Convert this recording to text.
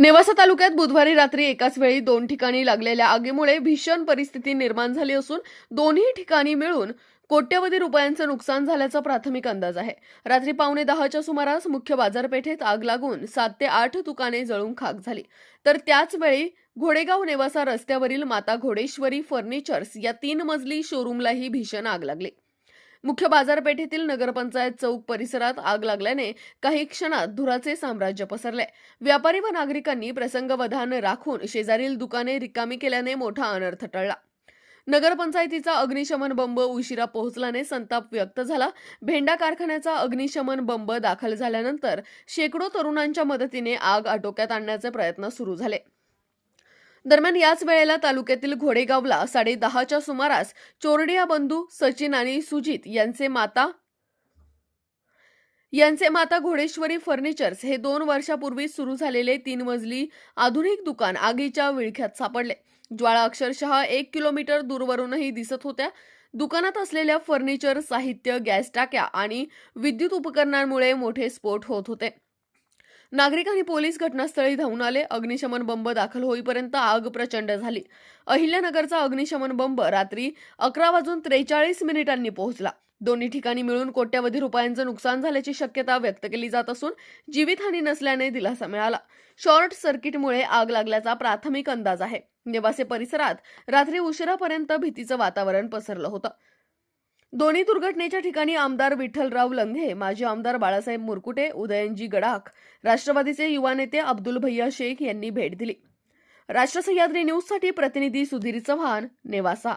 नेवासा तालुक्यात बुधवारी रात्री एकाच वेळी दोन ठिकाणी लागलेल्या आगीमुळे भीषण परिस्थिती निर्माण झाली असून दोन्ही ठिकाणी मिळून कोट्यवधी रुपयांचं नुकसान झाल्याचा प्राथमिक अंदाज आहे. रात्री पावणे दहाच्या सुमारास मुख्य बाजारपेठेत आग लागून सात ते आठ दुकाने जळून खाक झाली. तर त्याचवेळी घोडेगाव नेवासा रस्त्यावरील माता घोडेश्वरी फर्निचर्स या तीन मजली शोरूमलाही भीषण आग लागली. मुख्य बाजारपेठेतील नगरपंचायत चौक परिसरात आग लागल्याने काही क्षणात धुराचे साम्राज्य पसरले. व्यापारी व नागरिकांनी प्रसंगवधान राखून शेजारील दुकाने रिकामी केल्याने मोठा अनर्थ टळला. नगरपंचायतीचा अग्निशमन बंब उशिरा पोहोचल्याने संताप व्यक्त झाला. भेंडा कारखान्याचा अग्निशमन बंब दाखल झाल्यानंतर शेकडो तरुणांच्या मदतीने आग आटोक्यात आणण्याचे प्रयत्न सुरू झाले. दरम्यान याच वेळेला तालुक्यातील घोडेगावला साडे दहाच्या सुमारास चोरडिया बंधू सचिन आणि सुजित यांचे माता यांचे माता घोडेश्वरी फर्निचर्स हे दोन वर्षापूर्वी सुरू झालेले तीन मजली आधुनिक दुकान आगीच्या विळख्यात सापडले. ज्वाळा अक्षरशः एक किलोमीटर दूरवरूनही दिसत होत्या. दुकानात असलेल्या फर्निचर साहित्य गॅस टाक्या आणि विद्युत उपकरणांमुळे मोठे स्फोट होत होते. नागरिक आणि पोलीस घटनास्थळी धावून आले. अग्निशमन बंब दाखल होईपर्यंत आग प्रचंड झाली. अहिल्यानगरचा अग्निशमन बंब रात्री अकरा वाजून त्रेचाळीस मिनिटांनी पोहोचला. दोन्ही ठिकाणी मिळून कोट्यवधी रुपयांचं नुकसान झाल्याची शक्यता व्यक्त केली जात असून जीवितहानी नसल्याने दिलासा मिळाला. शॉर्ट सर्किटमुळे आग लागल्याचा प्राथमिक अंदाज आहे. नेवासे परिसरात रात्री उशिरापर्यंत भीतीचं वातावरण पसरलं होतं. दोन्ही दुर्घटनेच्या ठिकाणी आमदार विठ्ठलराव लंघे माजी आमदार बाळासाहेब मुरकुटे उदयनजी गडाख राष्ट्रवादीचे युवा नेते अब्दुल भैया शेख यांनी भेट दिली. राष्ट्र सह्याद्री न्यूजसाठी प्रतिनिधी सुधीर चव्हाण नेवासा.